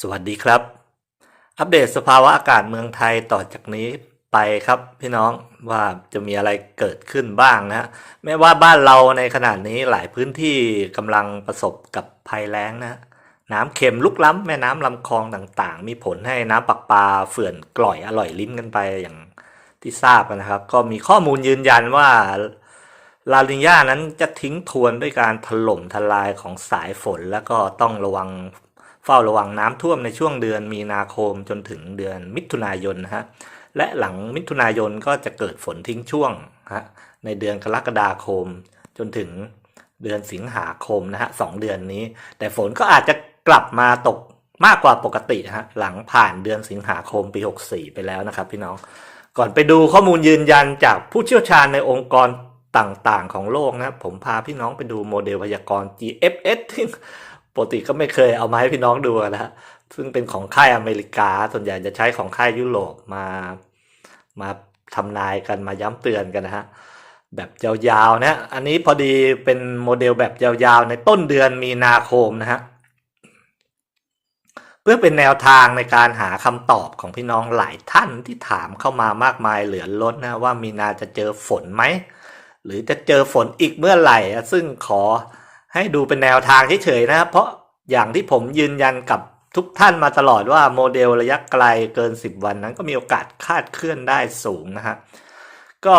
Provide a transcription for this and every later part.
สวัสดีครับ อัปเดตสภาวะอากาศเมืองไทยต่อจากนี้ไปครับพี่น้องว่าจะมีอะไรเกิดขึ้นบ้างนะฮะแม้ว่าบ้านเราในขณะนี้หลายพื้นที่กำลังประสบกับภัยแล้งนะน้ำเค็มลุกล้ำแม่น้ำลำคลองต่างๆ มีผลให้น้ำปักปลาเขื่อนกล่อยอร่อยลิ้นกันไปอย่างที่ทราบนนะครับ ก็มีข้อมูลยืนยันว่าลาลินญานั้นจะทิ้งทวนด้วยการถล่มทลายของสายฝน แล้วก็ต้องระวัง เฝ้าระวังน้ำท่วมในช่วงเดือนมีนาคมจนถึงเดือนมิถุนายนนะฮะและหลังมิถุนายนก็จะเกิดฝนทิ้งช่วงฮะในเดือนกรกฎาคม จนถึงเดือนสิงหาคมนะฮะสองเดือนนี้ แต่ฝนก็อาจจะกลับมาตกมากกว่าปกติฮะหลังผ่านเดือนสิงหาคมปี 64 ไปแล้วนะครับพี่น้องก่อนไปดูข้อมูลยืนยันจากผู้เชี่ยวชาญในองค์กรต่างๆ ของโลกนะผมพาพี่น้องไปดูโมเดลพยากรณ์ GFS ที่ ปกติก็ไม่เคยเอามาให้พี่น้องดูนะฮะซึ่งเป็นของค่ายอเมริกา ส่วนใหญ่จะใช้ของค่ายยุโรปมา มาทำนายกันมาย้ำเตือนกันนะฮะ แบบยาวๆนะ อันนี้พอดีเป็นโมเดลแบบยาวๆ ในต้นเดือนมีนาคมนะฮะ เพื่อเป็นแนวทางในการหาคำตอบของพี่น้องหลายท่านที่ถามเข้ามามากมายเหลือล้นนะว่ามีนาจะเจอฝนไหม หรือจะเจอฝนอีกเมื่อไหร่อะซึ่งขอ ให้ดูเป็นแนวทางเฉยๆนะครับ เพราะอย่างที่ผมยืนยันกับทุกท่านมาตลอดว่าโมเดลระยะไกลเกิน 10 วันนั้นก็มีโอกาสคาดเคลื่อนได้สูงนะฮะก็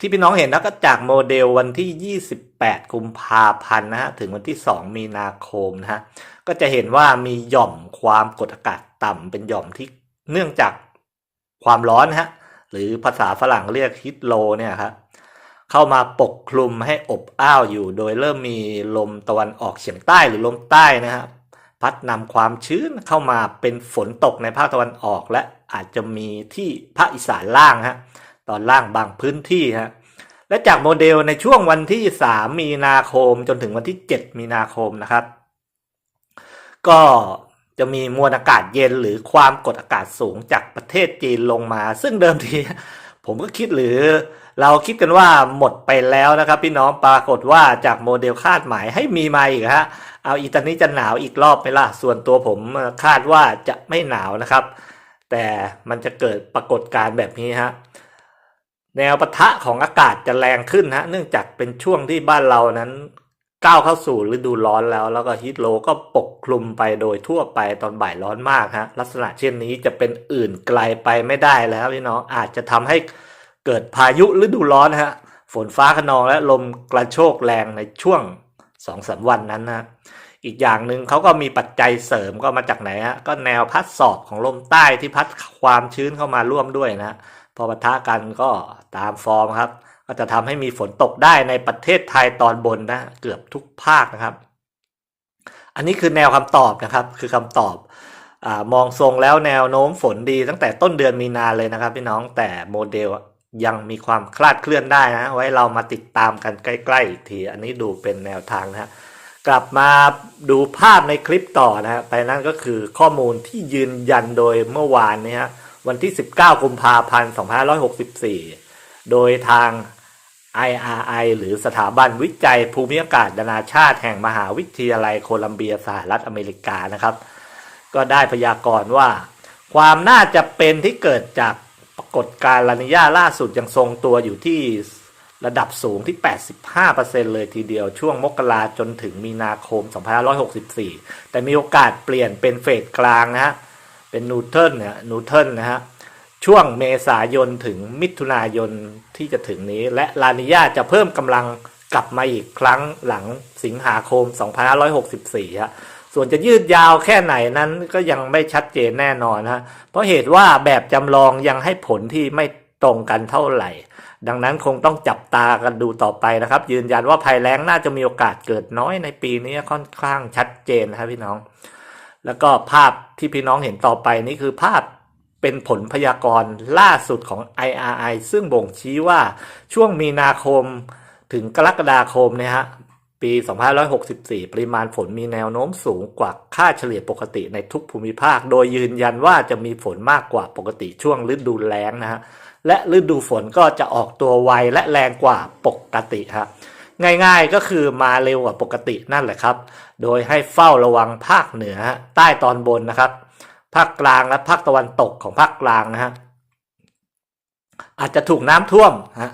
ที่พี่น้องเห็นนะก็จากโมเดลวันที่ 28 กุมภาพันธ์นะฮะถึงวันที่ 2 มีนาคมนะฮะก็จะเห็นว่ามีหย่อมความกดอากาศต่ำเป็นหย่อมที่เนื่องจากความร้อนนะฮะหรือภาษาฝรั่งเรียกฮิตโลเนี่ยครับ เข้ามาปกคลุมให้อบอ้าวอยู่ โดยเริ่มมีลมตะวันออกเฉียงใต้หรือลมใต้นะครับพัดนำความชื้นเข้ามาเป็นฝนตกในภาคตะวันออก และอาจจะมีที่ภาคอีสานล่างฮะตอนล่างบางพื้นที่ฮะและจากโมเดลในช่วงวันที่ 3 มีนาคมจนถึงวันที่ 7 มีนาคมนะครับ ก็จะมีมวลอากาศเย็นหรือความกดอากาศสูงจากประเทศจีนลงมา ซึ่งเดิมทีผมก็คิดหรือ เราคิดกันว่าหมดไปแล้วนะครับ พี่น้องปรากฏว่าจากโมเดลคาดหมายให้มีมาอีกฮะเอาอีตอนนี้จะหนาวอีกรอบไหมล่ะ ส่วนตัวผมคาดว่าจะไม่หนาวนะครับ แต่มันจะเกิดปรากฏการณ์แบบนี้ฮะแนวปะทะของอากาศจะแรงขึ้นฮะเนื่องจากเป็นช่วงที่บ้านเรานั้นก้าวเข้าสู่ฤดูร้อนแล้ว แล้วก็ฮีทโลก็ปกคลุมไปโดยทั่วไปตอนบ่ายร้อนมากฮะลักษณะเช่นนี้จะเป็นอื่นไกลไปไม่ได้แล้วพี่น้องอาจจะทำให้ เกิดพายุฤดูร้อนฮะฝนฟ้าขนองและลมกระโชกแรงในช่วงสองสามวันนั้นนะอีกอย่างหนึ่งเขาก็มีปัจจัยเสริมก็มาจากไหนฮะก็แนวพัดสอบของลมใต้ที่พัดความชื้นเข้ามาร่วมด้วยนะ พอปะทะกันก็ตามฟอร์มครับ ก็จะทำให้มีฝนตกได้ในประเทศไทยตอนบนนะ เกือบทุกภาคนะครับ อันนี้คือแนวคำตอบนะครับ คือคำตอบอมองทรงแล้วแนวโน้มฝนดีตั้งแต่ต้นเดือนมีนาเลยนะครับพี่น้องแต่โมเดล ยังมีความคลาดเคลื่อนได้นะไว้เรามาติดตามกันใกล้ๆอีกที อันนี้ดูเป็นแนวทางนะกลับมาดูภาพในคลิปต่อนะฮะไปนั่นก็คือข้อมูลที่ยืนยันโดยเมื่อวานนี้ฮะวันที่ 19กุมภาพันธ์2564 โดยทาง IRI หรือสถาบันวิจัยภูมิอากาศนานาชาติแห่งมหาวิทยาลัยโคลัมเบียสหรัฐอเมริกานะครับ ก็ได้พยากรณ์ว่า ความน่าจะเป็นที่เกิดจาก กฏการลานิญาล่าสุดยังทรงตัวอยู่ที่ระดับสูงที่ 85%เลยทีเดียวช่วงมกราจนถึงมีนาคม 2564 แต่มีโอกาสเปลี่ยนเป็นเฟสกลางนะฮะ เป็นนูเทิลเนี่ยนูเทิลนะฮะ ช่วงเมษายนถึงมิถุนายนที่จะถึงนี้ และลานิญาจะเพิ่มกำลังกลับมาอีกครั้งหลังสิงหาคม 2564 ฮะ ส่วนจะยืดยาวแค่ไหนนั้นก็ยังไม่ชัดเจนแน่นอนฮะเพราะเหตุว่าแบบจำลองยังให้ผลที่ไม่ตรงกันเท่าไหร่ ดังนั้นคงต้องจับตากันดูต่อไปนะครับ ยืนยันว่าภัยแล้งน่าจะมีโอกาสเกิดน้อยในปีนี้ค่อนข้างชัดเจนนะครับพี่น้อง แล้วก็ภาพที่พี่น้องเห็นต่อไปนี่คือภาพเป็นผลพยากรณ์ล่าสุดของ IRI ซึ่งบ่งชี้ว่าช่วงมีนาคมถึงกรกฎาคมเนี่ยฮะ ปี 2564 ปริมาณฝนมีแนวโน้มสูงกว่าค่าเฉลี่ยปกติในทุกภูมิภาค โดยยืนยันว่าจะมีฝนมากกว่าปกติช่วงฤดูแล้งนะฮะ และฤดูฝนก็จะออกตัวไวและแรงกว่าปกติฮะ ง่ายๆก็คือมาเร็วกว่าปกตินั่นแหละครับ โดยให้เฝ้าระวังภาคเหนือ ใต้ตอนบนนะครับ ภาคกลางและภาคตะวันตกของภาคกลางนะฮะ อาจจะถูกน้ำท่วมฮะ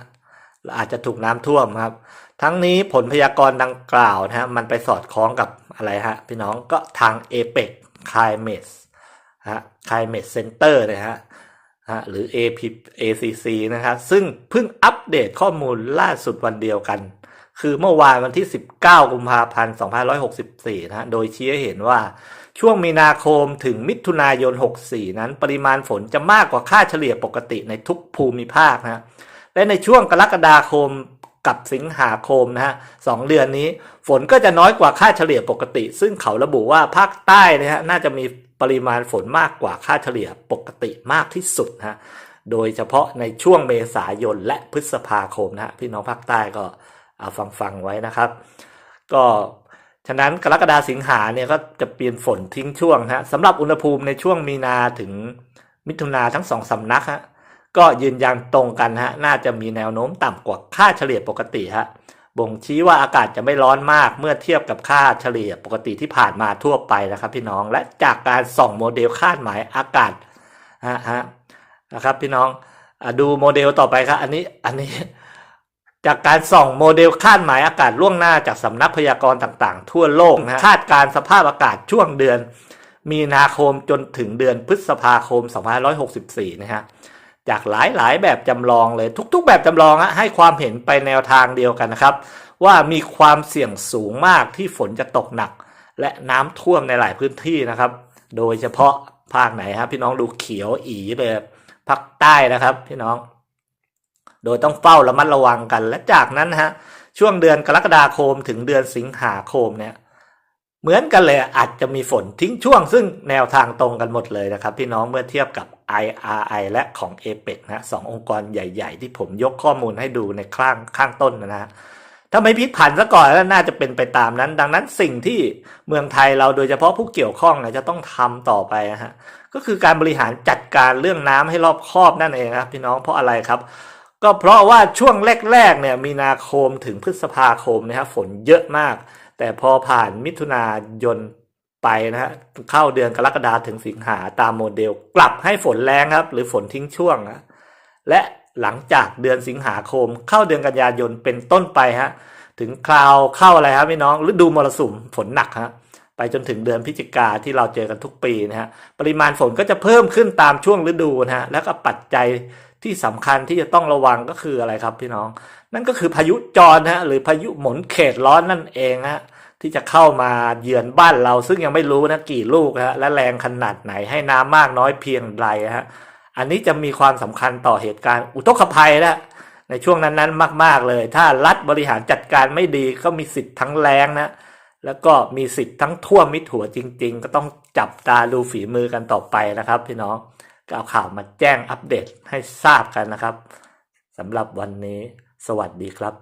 อาจจะถูกน้ำท่วมครับ ทั้งนี้ผลพยากรณ์ดังกล่าวนะฮะมันไปสอดคล้องกับอะไรฮะพี่น้องก็ทาง APEC Climate ฮะ Climate Center นะฮะฮะหรือ AP ACC นะครับซึ่งเพิ่งอัปเดตข้อมูลล่าสุดวันเดียวกัน คือเมื่อวานวันที่ 19 กุมภาพันธ์ 2564 นะฮะโดยชี้ให้เห็นว่าช่วงมีนาคมถึงมิถุนายน 64 นั้น ปริมาณฝนจะมากกว่าค่าเฉลี่ยปกติในทุกภูมิภาคนะฮะและในช่วงกรกฎาคม กับสิงหาคมนะฮะสองเดือนนี้ฝนก็จะน้อยกว่าค่าเฉลี่ยปกติ ซึ่งเขาระบุว่าภาคใต้นะฮะน่าจะมีปริมาณฝนมากกว่าค่าเฉลี่ยปกติมากที่สุดนะฮะโดยเฉพาะในช่วงเมษายนและพฤษภาคมนะฮะพี่น้องภาคใต้ก็เอาฟังฟังๆไว้นะครับ ก็ฉะนั้นกรกฎาสิงหาเนี่ยก็จะเปลี่ยนฝนทิ้งช่วงฮะสำหรับอุณหภูมิในช่วงมีนาถึงมิถุนาทั้งสองสำนักฮะ ก็ยืนยันตรงกันฮะ น่าจะมีแนวโน้มต่ำกว่าค่าเฉลี่ยปกติฮะ บ่งชี้ว่าอากาศจะไม่ร้อนมากเมื่อเทียบกับค่าเฉลี่ยปกติที่ผ่านมาทั่วไปนะครับ พี่น้อง และจากการส่องโมเดลคาดหมายอากาศฮะฮะนะครับ พี่น้องอดูโมเดลต่อไปครับ อันนี้ อันนี้จากการส่องโมเดลคาดหมายอากาศล่วงหน้าจากสำนักพยากรณ์ต่างๆ ทั่วโลกนะฮะคาดการสภาพอากาศช่วงเดือน มีนาคมจนถึงเดือนพฤษภาคม 2564 นะฮะ จากหลายๆ แบบจำลองเลยทุก ๆ แบบจำลองฮะให้ความเห็นไปแนวทางเดียวกันนะครับ ว่ามีความเสี่ยงสูงมากที่ฝนจะตกหนัก และน้ำท่วมในหลายพื้นที่นะครับ โดยเฉพาะภาคไหนครับพี่น้องดูเขียวอีเลยภาคใต้นะครับพี่น้อง โดยต้องเฝ้าระมัดระวังกัน และจากนั้นฮะช่วงเดือนกรกฎาคมถึงเดือนสิงหาคมเนี่ย เหมือนกันเลยอาจจะมีฝนทิ้งช่วงซึ่งแนวทางตรงกันหมดเลยนะครับ พี่น้องเมื่อเทียบกับ IRI และของ APEC นะฮะสององค์กรใหญ่ ๆ ที่ผมยกข้อมูลให้ดูในข้างข้างต้นนะฮะถ้าไม่พิดผันซะก่อนแล้วน่าจะเป็นไปตามนั้น ดังนั้นสิ่งที่เมืองไทยเราโดยเฉพาะผู้เกี่ยวข้องเนี่ยจะต้องทำต่อไปนะฮะก็คือการบริหารจัดการเรื่องน้ำให้รอบคอบนั่นเองนะครับพี่น้องเพราะอะไรครับ ก็เพราะว่าช่วงแรกๆเนี่ยมีนาคมถึงพฤษภาคมนะครับฝนเยอะมาก แต่พอผ่านมิถุนายนไปนะฮะเข้าเดือนกรกฎาถึงสิงหาตามโมเดล กลับให้ฝนแรงครับ หรือฝนทิ้งช่วงนะและหลังจากเดือนสิงหาคม เข้าเดือนกันยายนเป็นต้นไปฮะถึงคราวเข้าอะไรครับพี่น้องฤดูมรสุมฝนหนักฮะไปจนถึงเดือนพฤศจิกาที่เราเจอกันทุกปีนะฮะปริมาณฝนก็จะเพิ่มขึ้นตามช่วงฤดูนะฮะแล้วก็ปัจจัยที่สำคัญที่จะต้องระวังก็คืออะไรครับพี่น้อง นั่นก็คือพายุจรนะฮะหรือพายุหมุนเขตร้อนนั่นเองฮะ ที่จะเข้ามาเยือนบ้านเราซึ่งยังไม่รู้นะกี่ลูกฮะและแรงขนาดไหนให้น้ำมากน้อยเพียงไรฮะอันนี้จะมีความสำคัญต่อเหตุการณ์อุทกภัยนะในช่วงนั้นๆ มาก ๆเลย ถ้ารัฐบริหารจัดการไม่ดีก็มีสิทธิ์ทั้งแรงนะแล้วก็มีสิทธิ์ทั้งท่วมมิดหัวจริง ๆ ก็ต้องจับตาดูฝีมือกันต่อไปนะครับ พี่น้องก็เอาข่าวมาแจ้งอัปเดตให้ทราบกันนะครับสำหรับวันนี้ สวัสดีครับ